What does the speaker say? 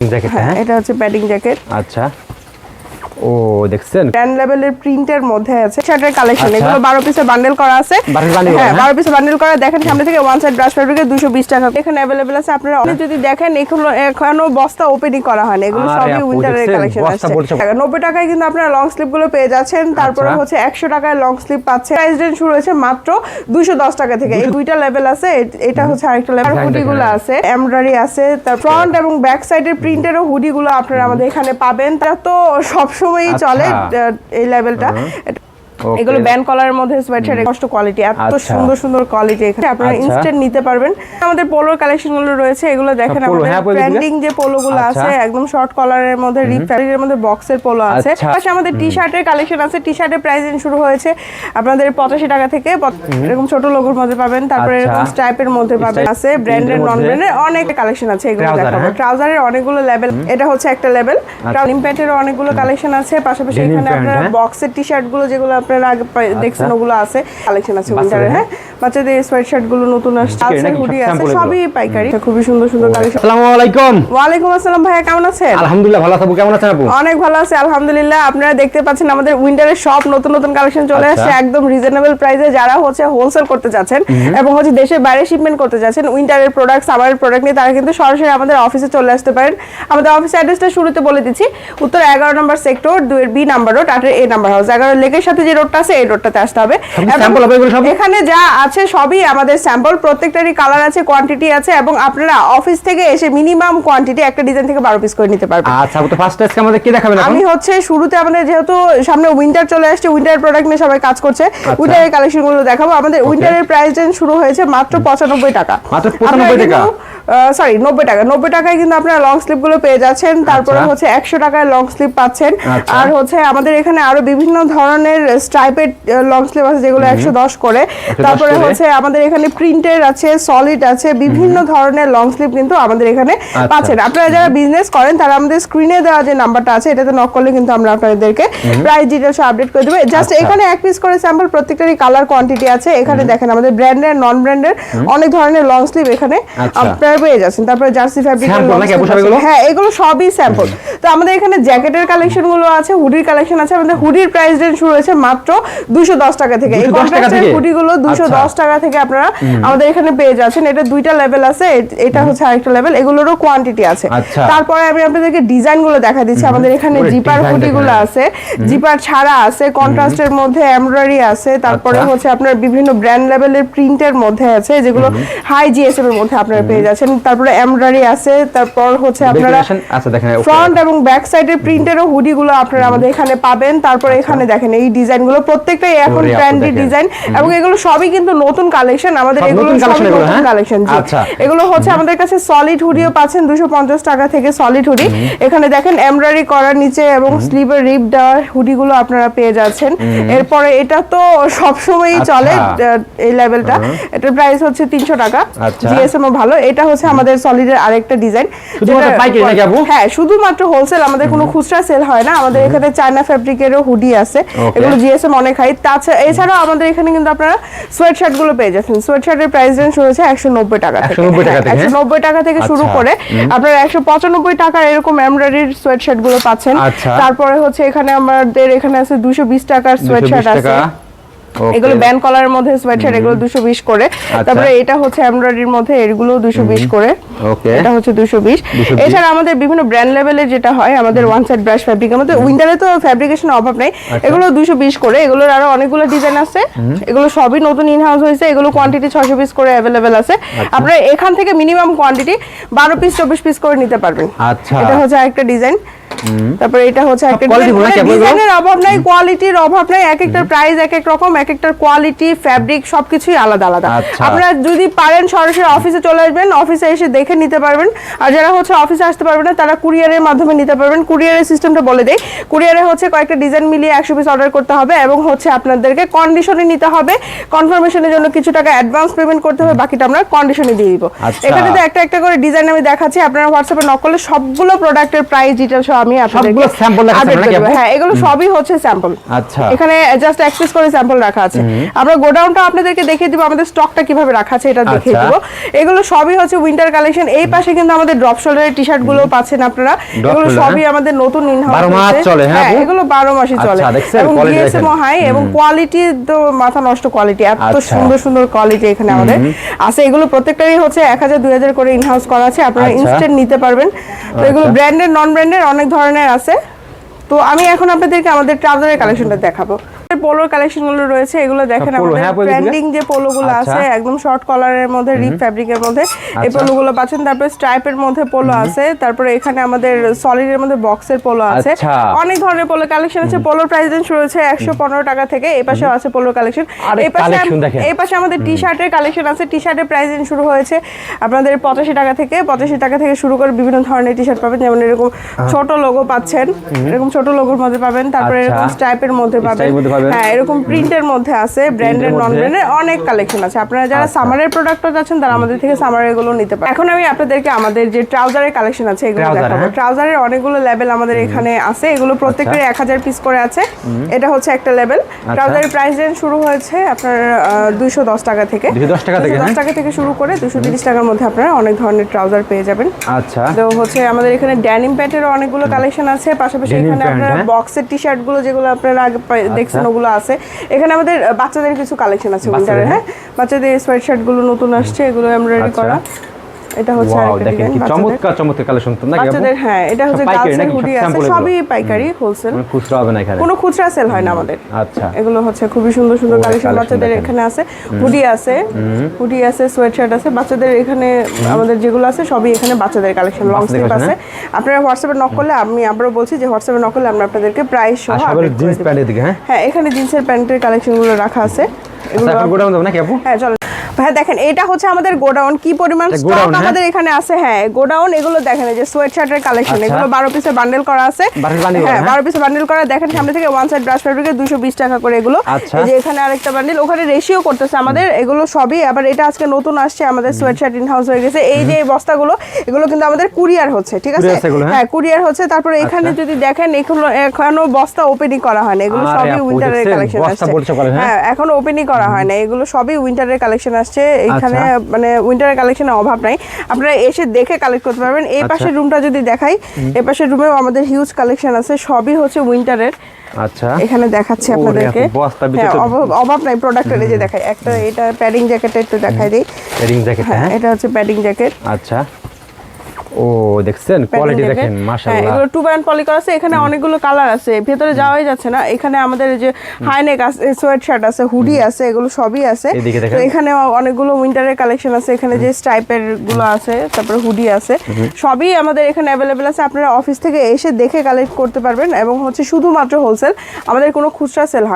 Jacket হ্যাঁ এটা হচ্ছে প্যাডিং জ্যাকেট আচ্ছা। ও দেখছেন? ব্র্যান্ড লেভেলের প্রিন্টের মধ্যে আছে। শার্টের কালেকশন আচ্ছা। এগুলো বারো পিসের বান্ডেল করা আছে। বারো bundle হ্যাঁ হ্যাঁ? পিসের বান্ডেল করা। দেখেন সামনে থেকে ওয়ান সাইড ব্রাশ দুশো বিশ টাকা। এখানে অ্যাভেলেবেল আছে আপনারা অনেক যদি দেখেন এগুলো এখনও বস্তা ওপেনিং করা এগুলো সবই উইন্টারের কালেকশন আছে বলছে। নব্বই টাকায় কিন্তু আপনারা লংগুলো পেয়ে যাচ্ছেন। তারপরে আচ্ছা। হচ্ছে একশো টাকায় লং স্লিপ পাচ্ছে। প্রাইস রেঞ্জ শুরু হয়েছে মাত্র দুশো দশ টাকা থেকে। এই দুইটা লেভেল আছে এটা হচ্ছে আরেকটা লেভেল হুডি গুলো আছে এমব্রয়ডারি আছে তার ফ্রন্ট এবং ব্যাক সাইডের প্রিন্টেরও হুডি গুলো আপনারা আমাদের এখানে পাবেন। তারা তো চলে আচ্ছা। আহ, এই লেভেলটা. এগুলো ব্যান্ড কলারের মধ্যে সোয়েটার কষ্ট কোয়ালিটি এত আচ্ছা। সুন্দর সুন্দর কোয়ালিটি এখানে আপনারা আচ্ছা। ইনস্ট্যান্ট নিতে পারবেন আমাদের পোলোর কালেকশনগুলো রয়েছে এগুলো দেখেন আমাদের হ্যাঁ। ট্রেন্ডিং যে পোলো গুলো আচ্ছা। আছে একদম শর্ট কলারের মধ্যে রিপ ফ্যাব্রিকের মধ্যে বক্সের পোলো আছে আচ্ছা। পাশে আমাদের টি শার্টের কালেকশন আছে টি শার্টের প্রাইস শুরু হয়েছে আপনাদের পঁচাশি টাকা থেকে এরকম ছোট লোগোর মধ্যে পাবেন তারপরে আচ্ছা। এরকম স্ট্রাইপের মধ্যে পাবেন আছে এর নন। ব্র্যান্ডের অনেক কালেকশন আছে এগুলো দেখাবো হ্যাঁ? ট্রাউজারের অনেকগুলো লেভেল এটা হচ্ছে একটা লেভেল ট্রাউনিং প্যান্টেরও অনেকগুলো কালেকশন আছে পাশাপাশি এখানে আপনারা হ্যাঁ? বক্সের টি শার্টগুলো যেগুলো আপনারা আগে পা- দেখছেন ওগুলো আছে। কালেকশন আছে উইন্টারের হ্যাঁ? বাচ্চাদের সোয়েট শার্টগুলো নতুন আসছে? সব হুডি আছে সবই পাইকারি। খুবই সুন্দর সুন্দর কালেকশন আসসালামু আলাইকুম। ওয়ালাইকুম আসসালাম ভাইয়া কেমন আছেন? আলহামদুলিল্লাহ ভালো আছো কেমন আছেন আপু? অনেক ভালো আছে আলহামদুলিল্লাহ। আপনারা দেখতে পাচ্ছেন আমাদের উইন্টারের সব নতুন নতুন কালেকশন চলে আচ্ছা। আসছে একদম রিজনেবল প্রাইসে যারা হচ্ছে হোলসেল করতে যাচ্ছেন এবং হচ্ছে দেশের বাইরে শিপমেন্ট করতে যাচ্ছেন উইন্টারের প্রোডাক্ট সামারের প্রোডাক্ট নিয়ে তারা কিন্তু সরাসরি আমাদের অফিসে চলে আসতে পারেন। আমাদের অফিস অ্যাড্রেসটা শুরুতে বলে দিচ্ছি উত্তর এগারো নম্বর সেক্টর দুয়ের বি নাম্বার রোড আটের এ নাম্বার হাউস এগারো লেকের সাথে যে রোডটা আছে এই রোডটাতে আসতে হবে? এখানে যা আছে সবই আমাদের স্যাম্পল প্রত্যেকটারই কালার আছে কোয়ান্টিটি আছে এবং আপনারা অফিস থেকে এসে মিনিমাম কোয়ান্টিটি একটা ডিজাইন থেকে বারো পিস করে নিতে পারবেন। আচ্ছা তো ফার্স্ট আজকে আমাদের কি দেখাবেন আমি হচ্ছে শুরুতে আমাদের যেহেতু সামনে উইন্টার চলে আসছে উইন্টার প্রোডাক্ট নিয়ে সবাই কাজ করছে। উইন্টার উইন্টারের কালেকশনগুলো দেখাবো। আমাদের উইন্টারের প্রাইস রেঞ্জ শুরু হয়েছে মাত্র পঁচানব্বই টাকা। মাত্র 95 টাকা? সরি নব্বই টাকা। নব্বই টাকায় কিন্তু আপনারা লং স্লিপগুলো পেয়ে যাচ্ছেন। তারপরে আচ্ছা। হচ্ছে একশো টাকায় লং স্লিপ পাচ্ছেন। আচ্ছা। আর হচ্ছে আমাদের এখানে আরও বিভিন্ন ধরনের স্ট্রাইপেড লং স্লিপ আছে যেগুলো একশো দশ করে। তারপরে হচ্ছে আমাদের এখানে প্রিন্টের আছে সলিড আছে বিভিন্ন ধরনের লং স্লিপ কিন্তু আমাদের এখানে আচ্ছা। পাচ্ছেন। আপনারা যারা বিজনেস করেন তারা আমাদের স্ক্রিনে দেওয়া যে নাম্বারটা আছে এটাতে নক করলে কিন্তু আমরা আপনাদেরকে প্রাইস ডিটেলস আপডেট করে দেবো। জাস্ট। এখানে এক পিস করে স্যাম্পল প্রত্যেকটারই কালার কোয়ান্টিটি আছে। এখানে দেখেন আমাদের ব্র্যান্ডের নন ব্র্যান্ডের অনেক ধরনের লং স্লিপ এখানে। আপনারা পেয়ে যাচ্ছেন। তারপরে জার্সি ফ্যাব্রিক? হ্যাঁ এগুলো সবই স্যাম্পল তো আমাদের এখানে জ্যাকেটের কালেকশনগুলো আছে হুডির কালেকশন আছে। আমাদের হুডির প্রাইস রেঞ্জ শুরু হয়েছে মাত্র দুশো দশ টাকা থেকে। এই কন্ট্রাস্টের হুডি গুলো দুশো আচ্ছা। দশ টাকা থেকে আপনারা আমাদের এখানে পেয়ে যাচ্ছেন। এটা দুইটা লেভেল আছে। এটা হচ্ছে আরেকটা লেভেল এগুলোরও কোয়ান্টিটি আছে। আচ্ছা। তারপরে আমি আপনাদেরকে ডিজাইনগুলো দেখা দিচ্ছি। আমাদের এখানে জিপার হুডি গুলো আছে। জিপার ছাড়া আছে কন্ট্রাস্টের মধ্যে এমব্রয়ডারি আছে। তারপরে আচ্ছা। হচ্ছে আপনার বিভিন্ন ব্র্যান্ড লেভেলের প্রিন্টের মধ্যে আছে যেগুলো হাই জিএসএম এর মধ্যে আপনারা পেয়ে যাচ্ছেন। তারপরে এমব্রয়ডারি আছে তারপর হচ্ছে আপনারা আচ্ছা দেখেন ফ্রন্ট এবং ব্যাক সাইডের প্রিন্টেরও হুডি গুলো আপনারা আমাদের এখানে পাবেন। তারপরে এখানে দেখেন এই ডিজাইনগুলো প্রত্যেকটাই এখন ট্রেন্ডি ডিজাইন এবং এগুলো সবই কিন্তু নতুন কালেকশন আমাদের এগুলো নতুন সবই নতুন হ্যাঁ? কালেকশন জি। আচ্ছা। এগুলো হচ্ছে আমাদের কাছে সলিড হুডিও পাচ্ছেন দুশো পঞ্চাশ টাকা থেকে সলিড হুডি এখানে দেখেন এমব্রয়ডারি করার নিচে এবং স্লিভের রিপ দেওয়া হুডি গুলো আপনারা পেয়ে যাচ্ছেন। এরপরে এটা তো সবসময়ই আচ্ছা। চলে এই লেভেলটা এটার প্রাইস হচ্ছে তিনশো টাকা। আচ্ছা। জিএসএম ভালো। এটা হচ্ছে আমাদের সলিডের আরেকটা ডিজাইন? হ্যাঁ শুধুমাত্র হোলসেল আমাদের কোনো খুচরা সেল হয় না। আমাদের এখানে চায়না ফ্যাব্রিকেরও হুডি আছে। এগুলো জিএসএম অনেক হাই তাছাড়া এছাড়াও আমাদের এখানে কিন্তু আপনারা সোয়েট শার্টগুলো পেয়ে যাচ্ছেন। সোয়েট শার্টের প্রাইস রেঞ্জ রয়েছে একশো নব্বই টাকা থেকে। 190 টাকা থেকে, একশো নব্বই টাকা থেকে শুরু আচ্ছা। করে আপনারা একশো পঁচানব্বই টাকার এরকম এমব্রয়ডারির সোয়েট শার্টগুলো পাচ্ছেন। আচ্ছা। তারপরে হচ্ছে এখানে আমাদের এখানে আছে দুশো বিশ টাকার সোয়েট শার্ট আছে. এগুলো ব্যান কলারের মধ্যে সোয়েটার এগুলো দুশো বিশ করে। আচ্ছা। তারপরে এটা হচ্ছে এমব্রয়ডারির মধ্যে এগুলো দুশো বিশ করে। Okay. এটা হচ্ছে দুশো 220 এছাড়া আমাদের বিভিন্ন ব্র্যান্ড লেভেলের যেটা হয় আমাদের ওয়ান সাইড ব্রাশ ফ্যাব্রিক আমাদের উইন্টারে তো ফ্যাব্রিকেশন অভাব নেই। আচ্ছা। এগুলো দুশো বিশ করে এগুলোর আরও অনেকগুলো ডিজাইন আছে। এগুলো সবই নতুন ইন হাউস হয়েছে এগুলো কোয়ান্টিটি পিস করে অ্যাভেলেবেল আছে। আচ্ছা। আপনারা এখান থেকে মিনিমাম কোয়ান্টিটি বারো পিস চব্বিশ পিস করে নিতে পারবেন। আচ্ছা। এটা হচ্ছে একটা ডিজাইন তারপরে এটা হচ্ছে একটা? ডিজাইনের অভাব নাই কোয়ালিটির অভাব নাই এক একটার প্রাইস এক এক রকম এক একটার কোয়ালিটি ফ্যাব্রিক সবকিছুই আলাদা আলাদা। আচ্ছা। আপনারা যদি পারেন সরাসরি অফিসে চলে আসবেন অফিসে এসে দেখে নিতে পারবেন। আর যারা হচ্ছে অফিসে আসতে পারবেন না তারা কুরিয়ারের মাধ্যমে নিতে পারবেন। কুরিয়ারের সিস্টেমটা বলে দেয় কুরিয়ারে হচ্ছে কয়েকটা ডিজাইন মিলিয়ে একশো পিস অর্ডার করতে হবে এবং হচ্ছে আপনাদেরকে কন্ডিশনে নিতে হবে। কনফার্মেশনের জন্য কিছু টাকা অ্যাডভান্স পেমেন্ট করতে হবে বাকিটা আমরা কন্ডিশনে দিয়ে দিব। আচ্ছা। এখানে তো একটা একটা করে ডিজাইন আমি দেখাচ্ছি। আপনারা হোয়াটসঅ্যাপে নক করলে সবগুলো প্রোডাক্টের প্রাইস ডিটেলস আমি আপনাদেরকে? হ্যাঁ এগুলো সবই হচ্ছে স্যাম্পল আচ্ছা। এখানে জাস্ট অ্যাক্সেস করে স্যাম্পল রাখা আছে। আমরা গোডাউনটা আপনাদেরকে দেখিয়ে দিব আমাদের স্টকটা কীভাবে রাখা আছে এটা দেখিয়ে আচ্ছা। দিব। এগুলো সবই হচ্ছে উইন্টার কালেকশন কালেকশন এই পাশে কিন্তু আমাদের ড্রপ শোল্ডারের টি শার্টগুলো পাচ্ছেন আপনারা। এগুলো সবই হ্যাঁ? আমাদের নতুন ইন মাস চলে, হ্যাঁ, এগুলো বারো মাসই চলে। আচ্ছা, এবং Quality G S M quality তো মাথা নষ্ট কোয়ালিটি এত আচ্ছা। সুন্দর সুন্দর কোয়ালিটি এখানে আমাদের। আছে এগুলো প্রত্যেকটাই হচ্ছে এক হাজার দুই হাজার করে ইনহাউস করা আছে। আপনারা আচ্ছা। ইনস্ট্যান্ট নিতে পারবেন। তো এগুলো আচ্ছা। ব্র্যান্ডের নন ব্র্যান্ডের অনেক ধরনের আছে। তো আমি এখন আপনাদেরকে আমাদের ট্রাউজারের কালেকশনটা দেখাবো। পোলোর কালেকশনগুলো রয়েছে এগুলো দেখেন আমাদের হ্যাঁ। ট্রেন্ডিং যে পোলো গুলো আচ্ছা। আছে একদম শর্ট কলারের মধ্যে রিপ ফ্যাব্রিকের মধ্যে এই আচ্ছা। পোলো গুলো পাচ্ছেন তারপরে স্ট্রাইপের মধ্যে পোলো আছে তারপরে এখানে আমাদের সলিডের মধ্যে বক্সের পোলো আছে আচ্ছা। অনেক ধরনের পোলো কালেকশন আছে পোলোর প্রাইস রেঞ্জ শুরু হচ্ছে একশো পনেরো টাকা থেকে এই পাশে আছে পোলোর কালেকশন এই পাশে এই পাশে আমাদের টি শার্টের কালেকশন আছে টি শার্টের প্রাইস রেঞ্জ শুরু হয়েছে আপনাদের পঁচাশি টাকা থেকে পঁচাশি টাকা থেকে শুরু করে বিভিন্ন ধরনের টি শার্ট পাবেন যেমন এরকম ছোট লোগো পাচ্ছেন এরকম ছোট লোগোর মধ্যে পাবেন তারপরে আচ্ছা। এরকম স্ট্রাইপের মধ্যে পাবেন। হ্যাঁ এরকম প্রিন্টের মধ্যে আছে ব্র্যান্ডের নন ব্র্যান্ডের অনেক কালেকশন আছে। আপনারা যারা আচ্ছা। সামারের যাচ্ছেন তারা আমাদের থেকে সামারের নিতে পারেন। এখন আমি আপনাদেরকে আমাদের যে ট্রাউজারের কালেকশন আছে এগুলো দেখাবো। হ্যাঁ? ট্রাউজারের অনেকগুলো লেভেল আমাদের এখানে আছে। এগুলো প্রত্যেকটার এক হাজার পিস করে আছে। এটা হচ্ছে একটা লেভেল ট্রাউজারের প্রাইস রেঞ্জ শুরু হয়েছে আপনার দুইশো দশ টাকা থেকে। 210 টাকা থেকে, 210 হ্যাঁ? টাকা থেকে শুরু করে দুশো তিরিশ টাকার মধ্যে আপনারা অনেক ধরনের ট্রাউজার পেয়ে যাবেন। আচ্ছা। তো হচ্ছে আমাদের এখানে ড্যানিম প্যান্টেরও অনেকগুলো কালেকশন আছে। পাশাপাশি এখানে আপনারা? বক্সের টি শার্টগুলো যেগুলো আপনারা আগে দেখছেন ওগুলো আছে। এখানে আমাদের বাচ্চাদের কিছু কালেকশন আছে বাচ্চাদের, উইন্টারের হ্যাঁ? বাচ্চাদের সোয়েট শার্টগুলো নতুন আসছে এগুলো এমব্রয়ডারি আচ্ছা। করা। এটা হচ্ছে আরেকটা ডিজাইন চমৎকার চমৎকার কালেকশন তো নাকি? বাচ্চাদের হ্যাঁ এটা হচ্ছে? সব হুডি আছে সবই পাইকারি হোলসেল মানে খুচরা হবে না এখানে? কোনো খুচরা সেল হয় না আমাদের। আচ্ছা। এগুলো হচ্ছে খুবই সুন্দর সুন্দর কালেকশন বাচ্চাদের এখানে আছে। হুডি আছে। হুডি আছে সোয়েট শার্ট আছে। বাচ্চাদের এখানে আমাদের যেগুলো আছে সবই এখানে বাচ্চাদের কালেকশন লং স্লিভ আছে। আপনারা হোয়াটসঅ্যাপে নক করলে আমি আবারও বলছি যে হোয়াটসঅ্যাপে নক করলে আমরা আপনাদেরকে প্রাইস সহ জিন্স প্যান্টের দিকে হ্যাঁ? হ্যাঁ এখানে জিন্সের প্যান্টের কালেকশনগুলো রাখা আছে। আচ্ছা এগুলো গোডাউন দেবো নাকি আপু? হ্যাঁ চলো ভাই দেখেন এটা হচ্ছে আমাদের গোডাউন কি পরিমাণ স্টক হ্যাঁ? আমাদের এখানে আছে হ্যাঁ গোডাউন এগুলো দেখেন এই যে সোয়েট শার্টের কালেকশন আচ্ছা। এগুলো বারো পিসের বান্ডেল করা আছে 12 হ্যাঁ হ্যাঁ? বারো পিসের বান্ডেল করা দেখেন সামনে থেকে ওয়ান সাইড ব্রাশ ফেব্রিকের দুশো বিশ টাকা করে এগুলো আচ্ছা। এই যে এখানে আরেকটা বান্ডেল ওখানে রেশিও করতেছে আমাদের এগুলো সবই আবার এটা আজকে নতুন আসছে আমাদের সোয়েট শার্ট ইন হাউস হয়ে গেছে এই যে এই বস্তাগুলো এগুলো কিন্তু আমাদের কুরিয়ার হচ্ছে ঠিক আছে আছে হ্যাঁ? হ্যাঁ কুরিয়ার হচ্ছে তারপরে এখানে যদি দেখেন এগুলো এখনও বস্তা ওপেনিং করা হয় না এগুলো সবই উইন্টারের? কালেকশন করেন, হ্যাঁ? হ্যাঁ এখনও ওপেনিং করা হয় না এগুলো সবই উইন্টারের কালেকশন আসছে এখানে আচ্ছা। মানে উইন্টারের কালেকশনের অভাব নাই। আপনারা এসে দেখে কালেক্ট করতে পারবেন। এই আচ্ছা। পাশের রুমটা যদি দেখাই এই পাশের রুমেও আমাদের হিউজ কালেকশন আছে সবই হচ্ছে উইন্টারের আচ্ছা। এখানে দেখাচ্ছি আপনাদেরকে। হ্যাঁ অভাব- নাই প্রোডাক্টের যে দেখাই। একটা এটা প্যাডিং জ্যাকেট একটু দেখাই দিই। প্যাডিং জ্যাকেট হ্যাঁ এটা হচ্ছে প্যাডিং জ্যাকেট আচ্ছা। ও দেখছেন? কোয়ালিটি দেখেন? হ্যাঁ মাশাআল্লাহ। এগুলো টু ব্যান্ড পলি করা আছে এখানে অনেকগুলো কালার আছে। ভেতরে যাওয়াই যাচ্ছে না। এখানে আমাদের যে হাইনেক আছে সোয়েট শার্ট আছে হুডি আছে এগুলো সবই আছে। তো এখানে অনেকগুলো উইন্টারের কালেকশন আছে। এখানে যে স্টাইপেরগুলো আছে তারপরে হুডি আছে। সবই আমাদের এখানে অ্যাভেলেবেল আছে। আপনারা অফিস থেকে এসে দেখে কালেক্ট করতে পারবেন এবং হচ্ছে শুধুমাত্র হোলসেল আমাদের কোনো খুচরা সেল হয়